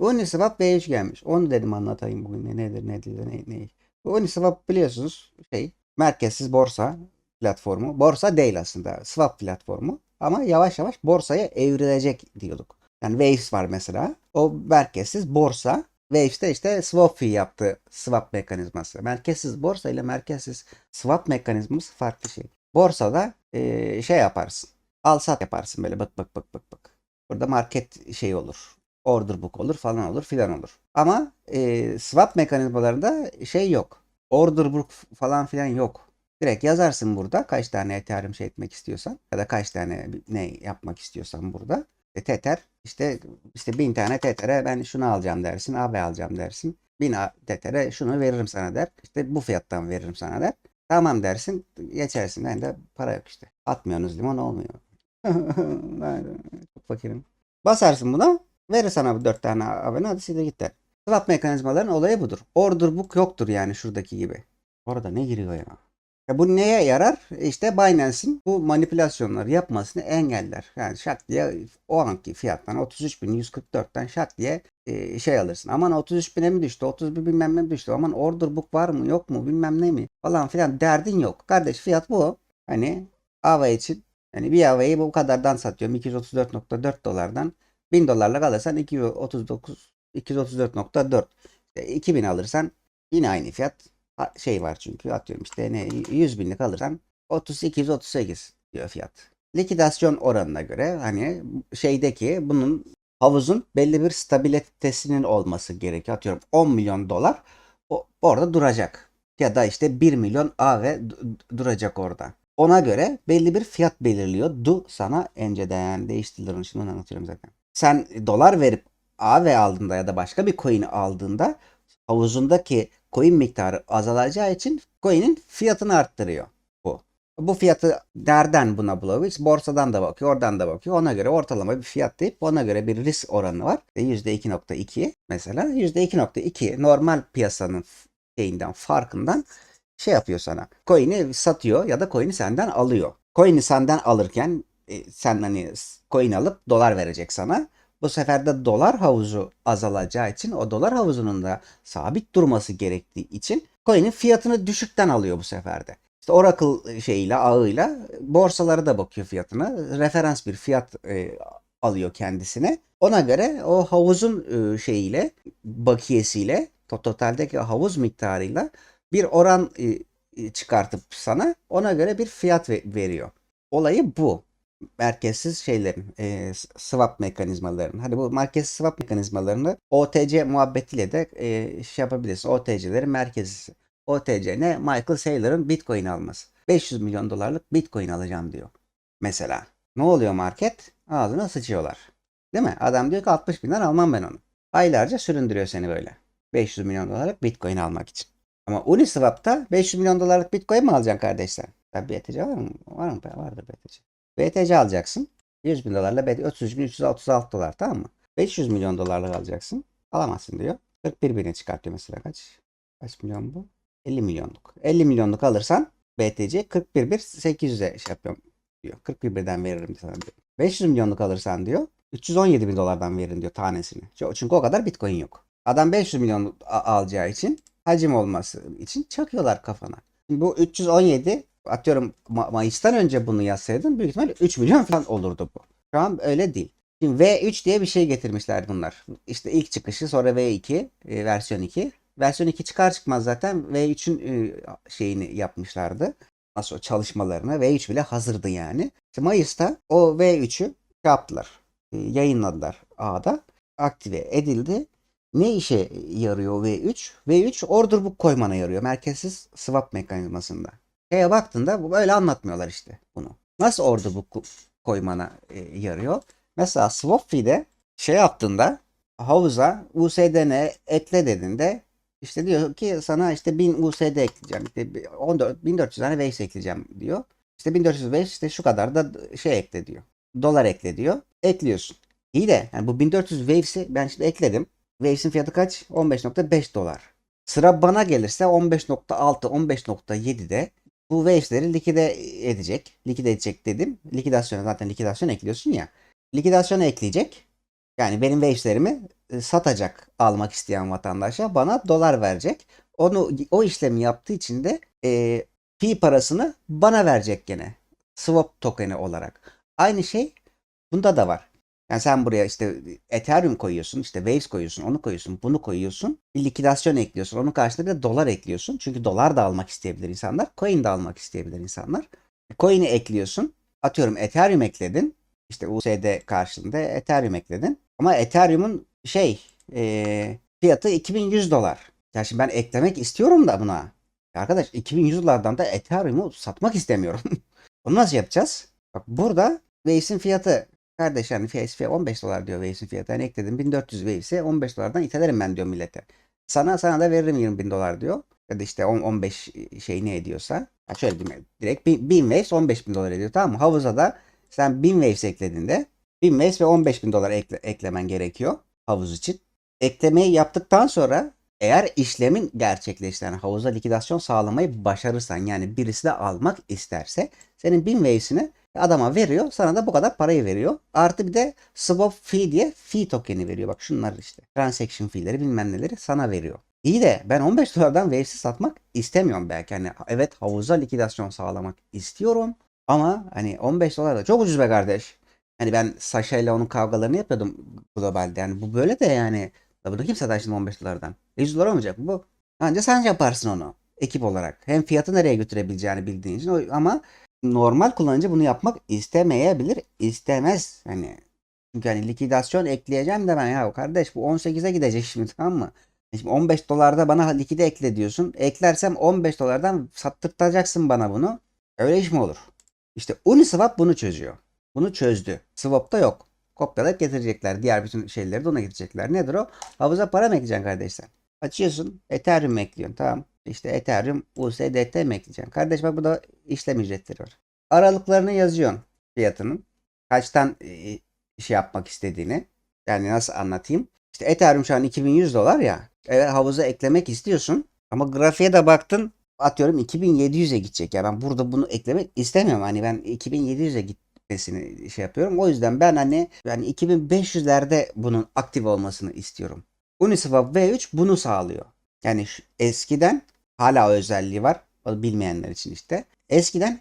Uniswap V3 gelmiş. Onu dedim anlatayım bugün ne nedir nedir ne ne. Uniswap biliyorsunuz şey merkezsiz borsa platformu. Borsa değil aslında. Swap platformu. Ama yavaş yavaş borsaya evrilecek diyorduk. Yani Waves var mesela. O merkezsiz borsa. Waves de işte swap fee yaptı. Swap mekanizması. Merkezsiz borsa ile merkezsiz swap mekanizması farklı şey. Borsada eee, şey yaparsın. Al sat yaparsın böyle bık bık bık bık bık. Burada market şey olur. Order book olur falan olur filan olur. Ama eee, swap mekanizmalarında şey yok. Order book falan filan yok. Direkt yazarsın burada kaç tane Ethereum şey etmek istiyorsan ya da kaç tane ne yapmak istiyorsan burada. E, Tether işte işte bin tane Tether'e ben şunu alacağım dersin, AB alacağım dersin. Bin Tether'e şunu veririm sana der. İşte bu fiyattan veririm sana der. Tamam dersin, geçersin. Ben de para yok işte. Atmıyorsunuz limon olmuyor. Çok fakirim. Basarsın buna, verir sana dört tane abone hadi size git der. Swap mekanizmaların olayı budur. Order book yoktur yani şuradaki gibi. Orada ne giriyor ya? Ya bu neye yarar? İşte Binance'in bu manipülasyonları yapmasını engeller. Yani şak diye o anki fiyattan 33.144'ten şak diye e, şey alırsın. Aman 33.000'e mi düştü? 31 bilmem ne mi düştü? Aman order book var mı yok mu bilmem ne mi? Falan filan derdin yok. Kardeş fiyat bu. Hani AVA için yani bir AVA'yı bu kadardan satıyorum. 234.4 dolardan 1000 dolarla alırsan 239 234.4 İşte 2000 alırsan yine aynı fiyat şey var çünkü atıyorum işte ne 100 binlik alırsan 3238 diyor fiyat. Likidasyon oranına göre hani şeydeki bunun havuzun belli bir stabilitesinin olması gerekiyor. Atıyorum 10 milyon dolar o, orada duracak. Ya da işte 1 milyon AV du- duracak orada. Ona göre belli bir fiyat belirliyor. Du sana önceden değiştirilir. Şimdi onu anlatıyorum zaten. Sen dolar verip AV aldığında ya da başka bir coin aldığında havuzundaki coin miktarı azalacağı için coin'in fiyatını arttırıyor bu. Bu fiyatı nereden buna bulabilir? Borsadan da bakıyor, oradan da bakıyor. Ona göre ortalama bir fiyat deyip ona göre bir risk oranı var. E, %2.2 mesela. %2.2 normal piyasanın şeyinden farkından şey yapıyor sana. Coin'i satıyor ya da coin'i senden alıyor. Coin'i senden alırken e, sen hani coin alıp dolar verecek sana. Bu sefer de dolar havuzu azalacağı için o dolar havuzunun da sabit durması gerektiği için coin'in fiyatını düşükten alıyor bu sefer de. İşte Oracle şeyiyle ağıyla borsalara da bakıyor fiyatına. Referans bir fiyat e, alıyor kendisine. Ona göre o havuzun e, şeyiyle bakiyesiyle to- totaldeki havuz miktarıyla bir oran e, çıkartıp sana ona göre bir fiyat ve- veriyor. Olayı bu merkezsiz şeylerin, e, swap mekanizmalarının. Hadi bu merkezsiz swap mekanizmalarını OTC muhabbetiyle de e, şey yapabilirsin. OTC'lerin merkezisi. OTC ne? Michael Saylor'ın Bitcoin alması. 500 milyon dolarlık Bitcoin alacağım diyor. Mesela. Ne oluyor market? Ağzına sıçıyorlar. Değil mi? Adam diyor ki 60 binden almam ben onu. Aylarca süründürüyor seni böyle. 500 milyon dolarlık Bitcoin almak için. Ama Uniswap'ta 500 milyon dolarlık Bitcoin mi alacaksın kardeşler? Tabii BTC var mı? Var mı? Vardır BTC. BTC alacaksın. 100 bin dolarla BTC 33 bin 336 dolar tamam mı? 500 milyon dolarlık alacaksın. Alamazsın diyor. 41 bine çıkartıyor mesela kaç? Kaç milyon bu? 50 milyonluk. 50 milyonluk alırsan BTC 41 bir 800'e şey yapıyorum diyor. 41 birden veririm sana diyor. 500 milyonluk alırsan diyor 317 bin dolardan verin diyor tanesini. Çünkü o kadar bitcoin yok. Adam 500 milyon alacağı için hacim olması için çakıyorlar kafana. Şimdi bu 317 atıyorum Ma- Mayıs'tan önce bunu yazsaydın büyük ihtimalle 3 milyon falan olurdu bu. Şu an öyle değil. Şimdi V3 diye bir şey getirmişler bunlar. İşte ilk çıkışı sonra V2 e, versiyon 2. Versiyon 2 çıkar çıkmaz zaten V3'ün e, şeyini yapmışlardı. Nasıl çalışmalarını V3 bile hazırdı yani. İşte Mayıs'ta o V3'ü şey yaptılar. E, yayınladılar A'da. Aktive edildi. Ne işe yarıyor V3? V3 order book koymana yarıyor. Merkezsiz swap mekanizmasında. Şeye baktığında bu böyle anlatmıyorlar işte bunu. Nasıl book ko- koymana e, yarıyor? Mesela swap fee'de şey yaptığında havuza USDN ekle dediğinde işte diyor ki sana işte 1000 USD ekleyeceğim. İşte bir 14 1400 tane Waves ekleyeceğim diyor. İşte 1400 Waves işte şu kadar da şey ekle diyor. Dolar ekle diyor. Ekliyorsun. İyi de yani bu 1400 Waves'i ben şimdi ekledim. Waves'in fiyatı kaç? 15.5 dolar. Sıra bana gelirse 15.6, 15.7'de bu Waves'leri likide edecek. Likide edecek dedim. Likidasyona zaten likidasyon ekliyorsun ya. Likidasyona ekleyecek. Yani benim Waves'lerimi e, satacak almak isteyen vatandaşa bana dolar verecek. Onu o işlemi yaptığı için de e, fee parasını bana verecek gene. Swap tokeni olarak. Aynı şey bunda da var. Yani sen buraya işte Ethereum koyuyorsun, işte Waves koyuyorsun, onu koyuyorsun, bunu koyuyorsun. Bir likidasyon ekliyorsun. Onun karşılığında bir de dolar ekliyorsun. Çünkü dolar da almak isteyebilir insanlar. Coin de almak isteyebilir insanlar. Coin'i ekliyorsun. Atıyorum Ethereum ekledin. İşte USD karşılığında Ethereum ekledin. Ama Ethereum'un şey e, fiyatı 2100 dolar. Ya şimdi ben eklemek istiyorum da buna. Arkadaş 2100 dolardan da Ethereum'u satmak istemiyorum. Onu nasıl yapacağız? Bak burada Waves'in fiyatı kardeş yani fiyatı 15 dolar diyor Waves'in fiyatı. Hani ekledim 1400 Waves'i 15 dolardan itelerim ben diyor millete. Sana sana da veririm 20 bin dolar diyor. Ya da işte 10, 15 şey ne ediyorsa. Ya şöyle diyeyim direkt 1000 Waves 15 bin dolar ediyor tamam mı? Havuza da sen 1000 Waves eklediğinde 1000 Waves ve 15 bin dolar ekle, eklemen gerekiyor havuz için. Eklemeyi yaptıktan sonra eğer işlemin gerçekleştiğini havuza likidasyon sağlamayı başarırsan yani birisi de almak isterse senin 1000 Waves'ini adama veriyor sana da bu kadar parayı veriyor. Artı bir de swap fee diye fee tokeni veriyor. Bak şunlar işte transaction fee'leri bilmem neleri sana veriyor. İyi de ben 15 dolardan Waves'i satmak istemiyorum belki. Hani evet havuza likidasyon sağlamak istiyorum. Ama hani 15 dolar da çok ucuz be kardeş. Hani ben Sasha ile onun kavgalarını yapıyordum globalde. Yani bu böyle de yani. Da bunu kimse şimdi 15 dolardan. 100 dolar olmayacak bu? Anca sen yaparsın onu. Ekip olarak. Hem fiyatı nereye götürebileceğini bildiğin için. Ama normal kullanıcı bunu yapmak istemeyebilir. istemez. Hani çünkü hani likidasyon ekleyeceğim de ben ya kardeş bu 18'e gidecek şimdi tamam mı? E Şimdi 15 dolarda bana likide ekle diyorsun. Eklersem 15 dolardan sattırtacaksın bana bunu. Öyle iş mi olur? İşte Uniswap bunu çözüyor. Bunu çözdü. Swap'ta yok. Kopyalayıp getirecekler. Diğer bütün şeyleri de ona getirecekler. Nedir o? Havuza para mı ekleyeceksin kardeş? Açıyorsun. Ethereum ekliyorsun? Tamam. İşte Ethereum USDT mi ekleyeceksin? Kardeş bak burada işlem ücretleri var. Aralıklarını yazıyorsun fiyatının. Kaçtan e, şey yapmak istediğini. Yani nasıl anlatayım? İşte Ethereum şu an 2100 dolar ya. Evet havuza eklemek istiyorsun. Ama grafiğe de baktın atıyorum 2700'e gidecek. Ya ben burada bunu eklemek istemiyorum. Hani ben 2700'e gitmesini şey yapıyorum. O yüzden ben hani yani 2500'lerde bunun aktif olmasını istiyorum. Uniswap V3 bunu sağlıyor. Yani eskiden hala özelliği var. Bilmeyenler için işte. Eskiden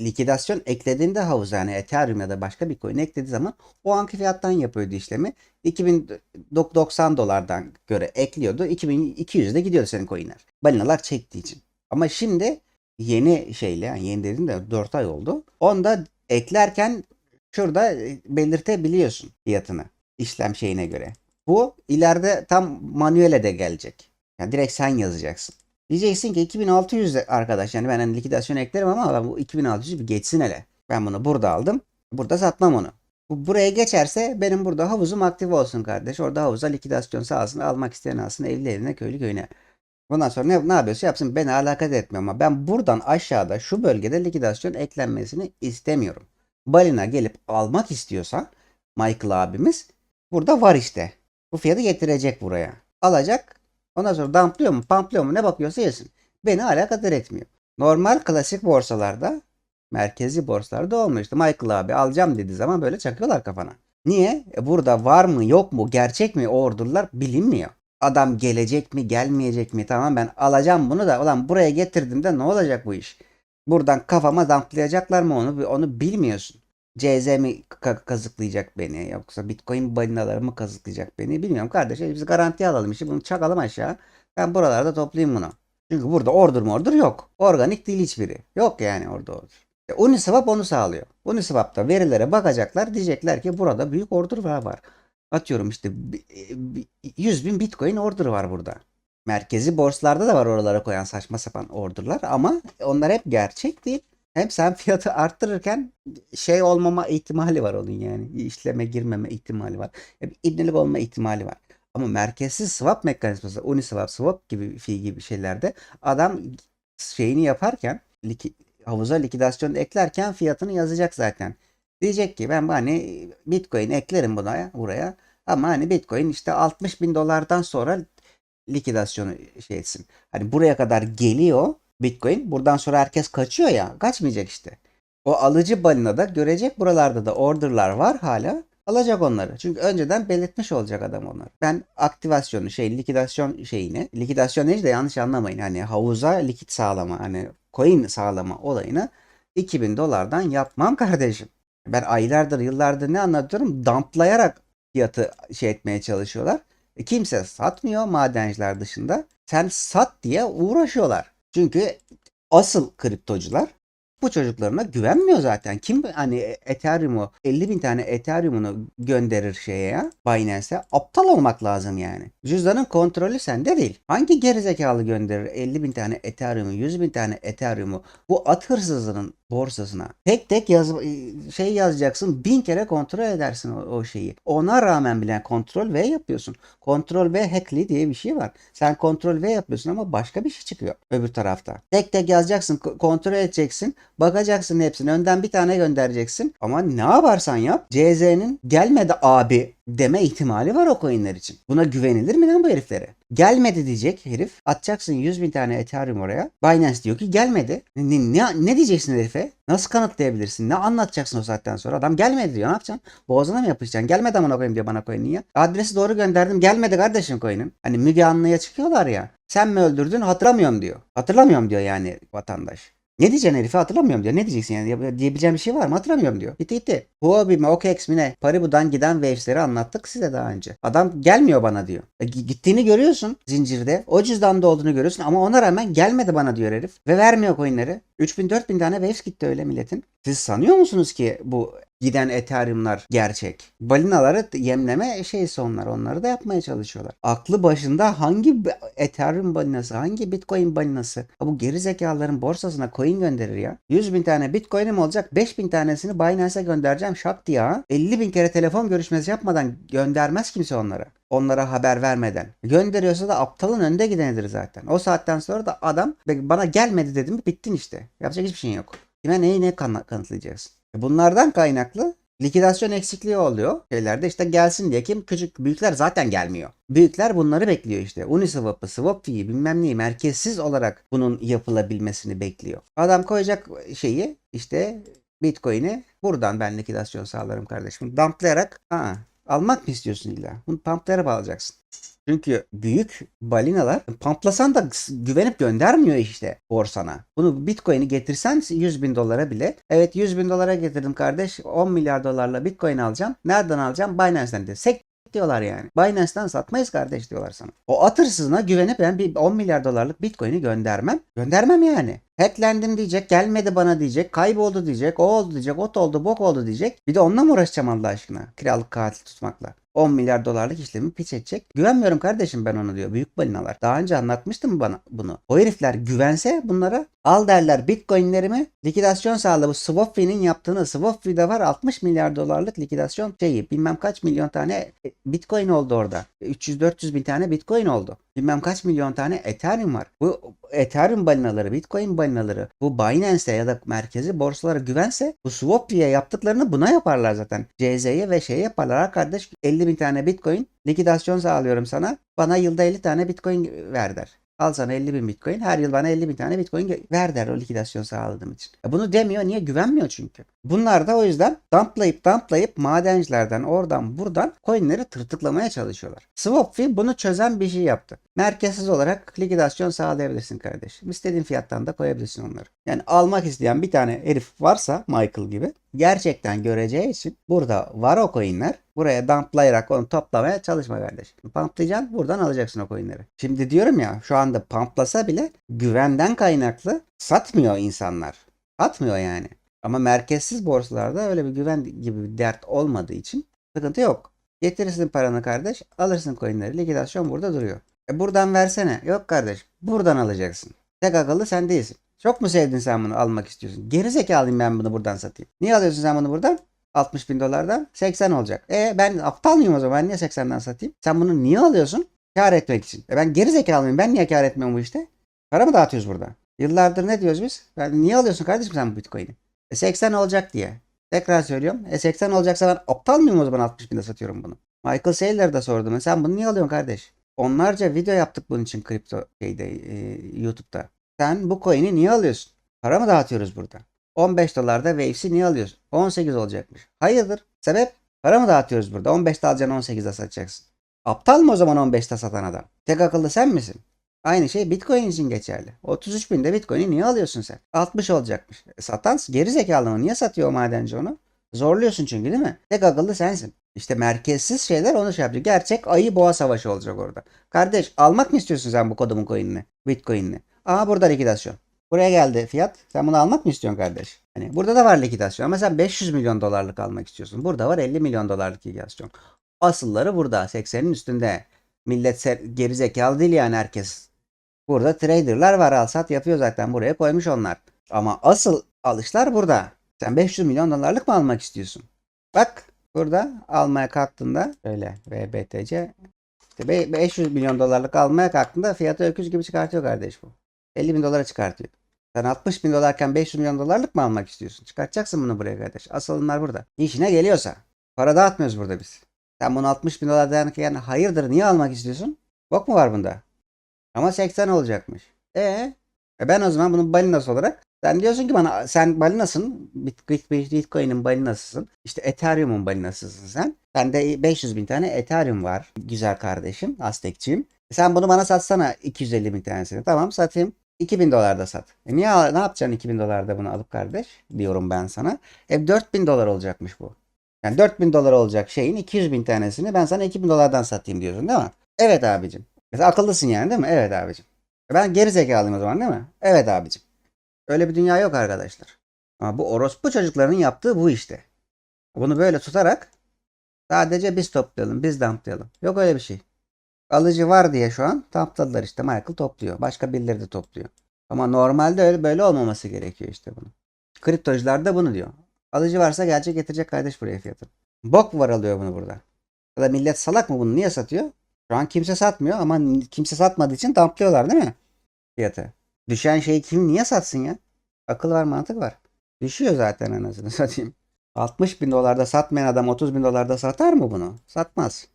likidasyon eklediğinde havuza yani Ethereum ya da başka bir coin eklediği zaman o anki fiyattan yapıyordu işlemi. 2090 dolardan göre ekliyordu. 2200'de gidiyordu senin coinler. Balinalar çektiği için. Ama şimdi yeni şeyle yani yeni dediğim de 4 ay oldu. Onda eklerken şurada e, belirtebiliyorsun fiyatını işlem şeyine göre. Bu ileride tam manuele de gelecek. Yani direkt sen yazacaksın. Diyeceksin ki 2600 de arkadaş yani ben hani likidasyon eklerim ama ben bu 2600'ü bir geçsin hele. Ben bunu burada aldım. Burada satmam onu. Bu buraya geçerse benim burada havuzum aktif olsun kardeş. Orada havuza likidasyon sağlasın. Almak isteyen alsın. Evli evine köylü köyüne. Bundan sonra ne, ne yapıyorsa yapsın. Beni alakadar etmiyor ama ben buradan aşağıda şu bölgede likidasyon eklenmesini istemiyorum. Balina gelip almak istiyorsa Michael abimiz burada var işte. Bu fiyatı getirecek buraya. Alacak. Ondan sonra dumplıyor mu, pumplıyor mu ne bakıyorsa yesin. Beni alakadar etmiyor. Normal klasik borsalarda, merkezi borsalarda olmuyor. İşte Michael abi alacağım dediği zaman böyle çakıyorlar kafana. Niye? E burada var mı yok mu gerçek mi o bilinmiyor. Adam gelecek mi gelmeyecek mi tamam ben alacağım bunu da ulan buraya getirdim de ne olacak bu iş? Buradan kafama damplayacaklar mı onu onu bilmiyorsun. CZ mi ka- kazıklayacak beni yoksa Bitcoin balinaları mı kazıklayacak beni bilmiyorum kardeş. Biz garanti alalım işi bunu çakalım aşağı. Ben buralarda toplayayım bunu. Çünkü burada order order yok. Organik değil hiçbiri. Yok yani orada order. E, Uniswap onu sağlıyor. Uniswap'ta verilere bakacaklar diyecekler ki burada büyük order var. Atıyorum işte bi- bi- 100 bin Bitcoin order var burada. Merkezi borsalarda da var oralara koyan saçma sapan orderlar ama onlar hep gerçek değil. Hem sen fiyatı arttırırken şey olmama ihtimali var onun yani. İşleme girmeme ihtimali var. Hep olma ihtimali var. Ama merkezsiz swap mekanizması, Uniswap, swap gibi fi gibi şeylerde adam şeyini yaparken liki- havuza likidasyon eklerken fiyatını yazacak zaten. Diyecek ki ben hani Bitcoin eklerim buna buraya ama hani Bitcoin işte 60 bin dolardan sonra likidasyonu şey etsin. Hani buraya kadar geliyor Bitcoin. Buradan sonra herkes kaçıyor ya. Kaçmayacak işte. O alıcı balina da görecek buralarda da orderlar var hala. Alacak onları. Çünkü önceden belirtmiş olacak adam onları. Ben aktivasyonu şey likidasyon şeyini likidasyon değil de yanlış anlamayın. Hani havuza likit sağlama hani coin sağlama olayını 2000 dolardan yapmam kardeşim. Ben aylardır yıllardır ne anlatıyorum? Dumplayarak fiyatı şey etmeye çalışıyorlar. E, kimse satmıyor madenciler dışında. Sen sat diye uğraşıyorlar. Çünkü asıl kriptocular bu çocuklarına güvenmiyor zaten. Kim hani Ethereum'u 50 bin tane Ethereum'unu gönderir şeye ya Binance'e aptal olmak lazım yani. Cüzdanın kontrolü sende değil. Hangi gerizekalı gönderir 50 bin tane Ethereum'u 100 bin tane Ethereum'u bu at hırsızının borsasına. Tek tek yaz, şey yazacaksın bin kere kontrol edersin o, o şeyi. Ona rağmen bile kontrol V yapıyorsun. Kontrol V hackli diye bir şey var. Sen kontrol V yapıyorsun ama başka bir şey çıkıyor öbür tarafta. Tek tek yazacaksın ko- kontrol edeceksin. Bakacaksın hepsini. Önden bir tane göndereceksin. Ama ne yaparsan yap CZ'nin gelmedi abi deme ihtimali var o coinler için. Buna güvenilir mi lan bu heriflere? Gelmedi diyecek herif. Atacaksın 100 bin tane Ethereum oraya. Binance diyor ki gelmedi. Ne, ne, ne diyeceksin herife? Nasıl kanıtlayabilirsin? Ne anlatacaksın o saatten sonra? Adam gelmedi diyor. Ne yapacaksın? Boğazına mı yapışacaksın? Gelmedi amına koyayım diyor bana coin'i ya. Adresi doğru gönderdim. Gelmedi kardeşim coin'in. Hani Müge Anlı'ya çıkıyorlar ya. Sen mi öldürdün? Hatırlamıyorum diyor. Hatırlamıyorum diyor yani vatandaş. Ne diyeceksin herife hatırlamıyorum diyor. Ne diyeceksin yani? Ya- Diyebileceğim bir şey var mı? Hatırlamıyorum diyor. Gitti gitti. Huobi mi OKEx mi ne? Paribu'dan giden waves'leri anlattık size daha önce. Adam gelmiyor bana diyor. E, gi- gittiğini görüyorsun zincirde. O cüzdanda olduğunu görüyorsun ama ona rağmen gelmedi bana diyor herif. Ve vermiyor coinleri. 3000 4000 tane waves gitti öyle milletin. Siz sanıyor musunuz ki bu giden Ethereum'lar gerçek? Balinaları yemleme şeysi onlar. Onları da yapmaya çalışıyorlar. Aklı başında hangi Ethereum balinası, hangi Bitcoin balinası bu geri zekaların borsasına coin gönderir ya. 100 bin tane Bitcoin'im olacak. 5 bin tanesini Binance'e göndereceğim şak diye ha. 50 bin kere telefon görüşmesi yapmadan göndermez kimse onlara. Onlara haber vermeden. Gönderiyorsa da aptalın önde gidenidir zaten. O saatten sonra da adam bana gelmedi dedim bittin işte. Yapacak hiçbir şeyin yok. Kime neyi ne kan- kanıtlayacaksın? E Bunlardan kaynaklı likidasyon eksikliği oluyor. Şeylerde işte gelsin diye kim küçük büyükler zaten gelmiyor. Büyükler bunları bekliyor işte. Uniswap'ı, Swapfi'yi bilmem neyi merkezsiz olarak bunun yapılabilmesini bekliyor. Adam koyacak şeyi işte Bitcoin'i buradan ben likidasyon sağlarım kardeşim. Dumplayarak aa, almak mı istiyorsun illa? Bunu pumplayarak alacaksın. Çünkü büyük balinalar pamplasan da güvenip göndermiyor işte borsana. Bunu bitcoin'i getirsen 100 bin dolara bile. Evet 100 bin dolara getirdim kardeş 10 milyar dolarla bitcoin alacağım. Nereden alacağım? Binance'den de. Sek diyorlar yani. Binance'den satmayız kardeş diyorlar sana. O at hırsızına güvenip ben bir 10 milyar dolarlık bitcoin'i göndermem. Göndermem yani. Hacklendim diyecek, gelmedi bana diyecek, kayboldu diyecek, o oldu diyecek, ot oldu, bok oldu diyecek. Bir de onunla mı uğraşacağım Allah aşkına? Kiralık katil tutmakla. 10 milyar dolarlık işlemi piç edecek. Güvenmiyorum kardeşim ben ona diyor. Büyük balinalar. Daha önce anlatmıştım bana bunu. O herifler güvense bunlara al derler bitcoinlerimi likidasyon sağla. Bu Swapfi'nin yaptığını Swapfi'de var 60 milyar dolarlık likidasyon şeyi. Bilmem kaç milyon tane bitcoin oldu orada. 300-400 bin tane bitcoin oldu. Bilmem kaç milyon tane Ethereum var. Bu Ethereum balinaları, Bitcoin balinaları bu Binance'e ya da merkezi borsalara güvense bu Swapfi'ye yaptıklarını buna yaparlar zaten. CZ'ye ve şey yaparlar. Kardeş 50 bin tane Bitcoin likidasyon sağlıyorum sana. Bana yılda 50 tane Bitcoin ver der. Al sana 50 bin Bitcoin. Her yıl bana 50 bin tane Bitcoin ver der o likidasyon sağladığım için. E bunu demiyor. Niye? Güvenmiyor çünkü. Bunlar da o yüzden dumplayıp dumplayıp madencilerden oradan buradan coinleri tırtıklamaya çalışıyorlar. Swapfi bunu çözen bir şey yaptı. Merkezsiz olarak likidasyon sağlayabilirsin kardeşim. İstediğin fiyattan da koyabilirsin onları. Yani almak isteyen bir tane herif varsa Michael gibi gerçekten göreceği için burada var o coinler. Buraya dumplayarak onu toplamaya çalışma kardeşim. Pumplayacaksın buradan alacaksın o coinleri. Şimdi diyorum ya şu anda pumplasa bile güvenden kaynaklı satmıyor insanlar. Satmıyor yani. Ama merkezsiz borsalarda öyle bir güven gibi bir dert olmadığı için sıkıntı yok. Getirirsin paranı kardeş, alırsın coinleri. Likidasyon burada duruyor. E buradan versene. Yok kardeş, buradan alacaksın. Tek akıllı sen değilsin. Çok mu sevdin sen bunu almak istiyorsun? Geri zekalıyım ben bunu buradan satayım. Niye alıyorsun sen bunu buradan? 60 bin dolardan 80 olacak. E ben aptal mıyım o zaman? Ben niye 80'den satayım? Sen bunu niye alıyorsun? Kar etmek için. E ben geri zekalı mıyım? Ben niye kar etmiyorum bu işte? Para mı dağıtıyoruz burada? Yıllardır ne diyoruz biz? Yani niye alıyorsun kardeşim sen bu bitcoin'i? E 80 olacak diye. Tekrar söylüyorum. E 80 olacaksa ben aptal mıyım o zaman 60 binde satıyorum bunu? Michael Saylor'a da sordum. E sen bunu niye alıyorsun kardeş? Onlarca video yaptık bunun için kripto şeyde e, YouTube'da. Sen bu coin'i niye alıyorsun? Para mı dağıtıyoruz burada? 15 dolarda Waves'i niye alıyorsun? 18 olacakmış. Hayırdır? Sebep? Para mı dağıtıyoruz burada? 15'te alacaksın 18'de satacaksın. Aptal mı o zaman 15'te satan adam? Tek akıllı sen misin? Aynı şey Bitcoin için geçerli. 33 binde Bitcoin'i niye alıyorsun sen? 60 olacakmış. E, Satan geri zekalı mı? Niye satıyor o madenci onu? Zorluyorsun çünkü değil mi? Tek akıllı sensin. İşte merkezsiz şeyler onu şey yapacak. Gerçek ayı boğa savaşı olacak orada. Kardeş almak mı istiyorsun sen bu kodumun coin'ini? Bitcoin'ini. Aha burada likidasyon. Buraya geldi fiyat. Sen bunu almak mı istiyorsun kardeş? Hani burada da var likidasyon ama sen 500 milyon dolarlık almak istiyorsun. Burada var 50 milyon dolarlık likidasyon. Asılları burada 80'in üstünde. Millet geri zekalı değil yani herkes. Burada traderlar var al sat yapıyor zaten buraya koymuş onlar. Ama asıl alışlar burada. Sen 500 milyon dolarlık mı almak istiyorsun? Bak burada almaya kalktığında öyle VBTC işte be- 500 milyon dolarlık almaya kalktığında fiyatı öküz gibi çıkartıyor kardeş bu. 50 bin dolara çıkartıyor. Sen 60 bin dolarken 500 milyon dolarlık mı almak istiyorsun? Çıkartacaksın bunu buraya kardeş. Asılınlar burada. İşine geliyorsa. Para dağıtmıyoruz burada biz. Sen bunu 60 bin dolar derken hayırdır niye almak istiyorsun? Bok mu var bunda? Ama 80 olacakmış. E, e ben o zaman bunun balinası olarak sen diyorsun ki bana sen balinasın. Bit- Bit- Bit- Bitcoin'in balinasısın. İşte Ethereum'un balinasısın sen. Bende 500 bin tane Ethereum var. Güzel kardeşim. Aztekçiyim. Sen bunu bana satsana 250 bin tanesini. Tamam satayım. 2000 dolarda sat. E niye ne yapacaksın 2000 dolarda bunu alıp kardeş? Diyorum ben sana. E 4000 dolar olacakmış bu. Yani 4000 dolar olacak şeyin 200 bin tanesini ben sana 2000 dolardan satayım diyorsun değil mi? Evet abicim. Mesela akıllısın yani değil mi? Evet abicim. E Ben geri zekalıyım o zaman değil mi? Evet abicim. Öyle bir dünya yok arkadaşlar. Ama bu orospu çocukların yaptığı bu işte. Bunu böyle tutarak sadece biz toplayalım, biz damplayalım. Yok öyle bir şey. Alıcı var diye şu an dampladılar işte. Michael topluyor. Başka birileri de topluyor. Ama normalde öyle böyle olmaması gerekiyor işte bunun. Kriptocular da bunu diyor. Alıcı varsa gelecek getirecek kardeş buraya fiyatını. Bok var alıyor bunu burada. Ya da millet salak mı bunu niye satıyor? Şu an kimse satmıyor ama kimse satmadığı için damplıyorlar değil mi? Fiyatı. Düşen şeyi kim niye satsın ya? Akıl var mantık var. Düşüyor zaten anasını satayım. 60 bin dolarda satmayan adam 30 bin dolarda satar mı bunu? Satmaz.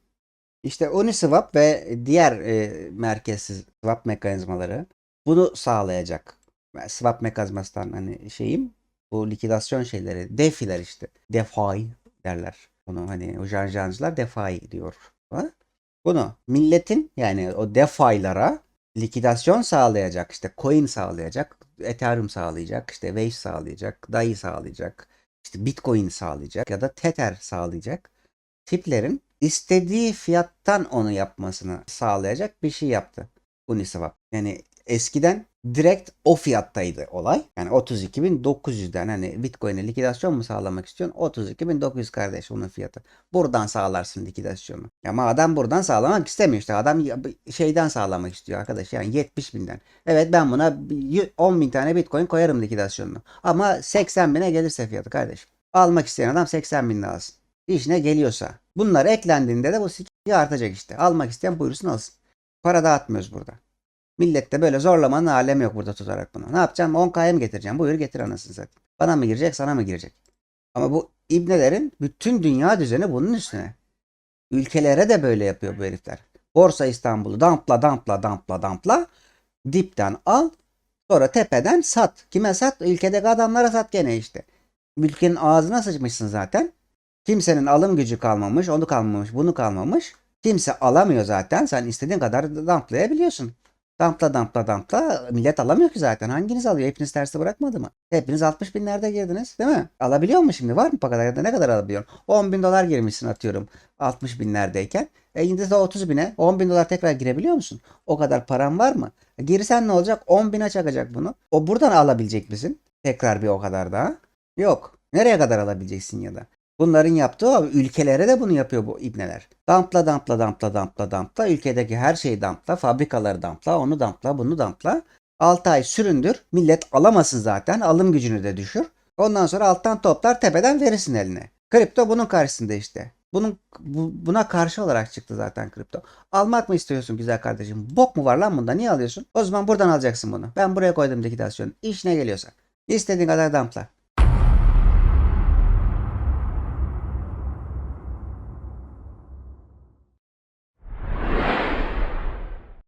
İşte Uniswap ve diğer e, merkezsiz swap mekanizmaları bunu sağlayacak. Ben Swap mekanizmasından hani şeyim bu likidasyon şeyleri defiler işte. DeFi derler. Bunu hani o janjancılar DeFi diyor. Ha? Bunu milletin yani o DeFi'lara likidasyon sağlayacak işte coin sağlayacak, Ethereum sağlayacak, işte Wave sağlayacak, DAI sağlayacak, işte Bitcoin sağlayacak ya da Tether sağlayacak tiplerin istediği fiyattan onu yapmasını sağlayacak bir şey yaptı Uniswap. Yani eskiden direkt o fiyattaydı olay. Yani 32.900'den hani Bitcoin'e likidasyon mu sağlamak istiyorsun? 32.900 kardeş onun fiyatı. Buradan sağlarsın likidasyonu. Ama adam buradan sağlamak istemiyor işte. Adam şeyden sağlamak istiyor arkadaş. Yani 70 binden. Evet ben buna 10 bin tane Bitcoin koyarım likidasyonunu. Ama 80 bine gelirse fiyatı kardeşim. Almak isteyen adam 80 bin alsın. İşine geliyorsa. Bunlar eklendiğinde de bu siki artacak işte. Almak isteyen buyursun alsın. Para dağıtmıyoruz burada. Millet de böyle zorlamanın alemi yok burada tutarak bunu. Ne yapacağım? 10K'ya mı getireceğim? Buyur getir anasını zaten. Bana mı girecek sana mı girecek? Ama bu ibnelerin bütün dünya düzeni bunun üstüne. Ülkelere de böyle yapıyor bu herifler. Borsa İstanbul'u dampla dampla dampla dampla. Dipten al. Sonra tepeden sat. Kime sat? Ülkedeki adamlara sat gene işte. Ülkenin ağzına sıçmışsın zaten. Kimsenin alım gücü kalmamış, onu kalmamış, bunu kalmamış. Kimse alamıyor zaten. Sen istediğin kadar damplayabiliyorsun. Dampla dampla dampla. Millet alamıyor ki zaten. Hanginiz alıyor? Hepiniz tersi bırakmadı mı? Hepiniz 60 binlerde girdiniz değil mi? Alabiliyor mu şimdi? Var mı kadar ya da ne kadar alabiliyorsun? 10 bin dolar girmişsin atıyorum 60 binlerdeyken. E şimdi de 30 bine 10 bin dolar tekrar girebiliyor musun? O kadar paran var mı? E girsen ne olacak? 10 bine çakacak bunu. O buradan alabilecek misin? Tekrar bir o kadar daha. Yok. Nereye kadar alabileceksin ya da? Bunların yaptığı o, ülkelere de bunu yapıyor bu ibneler. Dampla dampla dampla dampla dampla. Ülkedeki her şeyi dampla. Fabrikaları dampla. Onu dampla. Bunu dampla. 6 ay süründür. Millet alamasın zaten. Alım gücünü de düşür. Ondan sonra alttan toplar tepeden verirsin eline. Kripto bunun karşısında işte. Bunun bu- buna karşı olarak çıktı zaten kripto. Almak mı istiyorsun güzel kardeşim? Bok mu var lan bunda? Niye alıyorsun? O zaman buradan alacaksın bunu. Ben buraya koydum likidasyonu. İşine geliyorsa. İstediğin kadar dampla.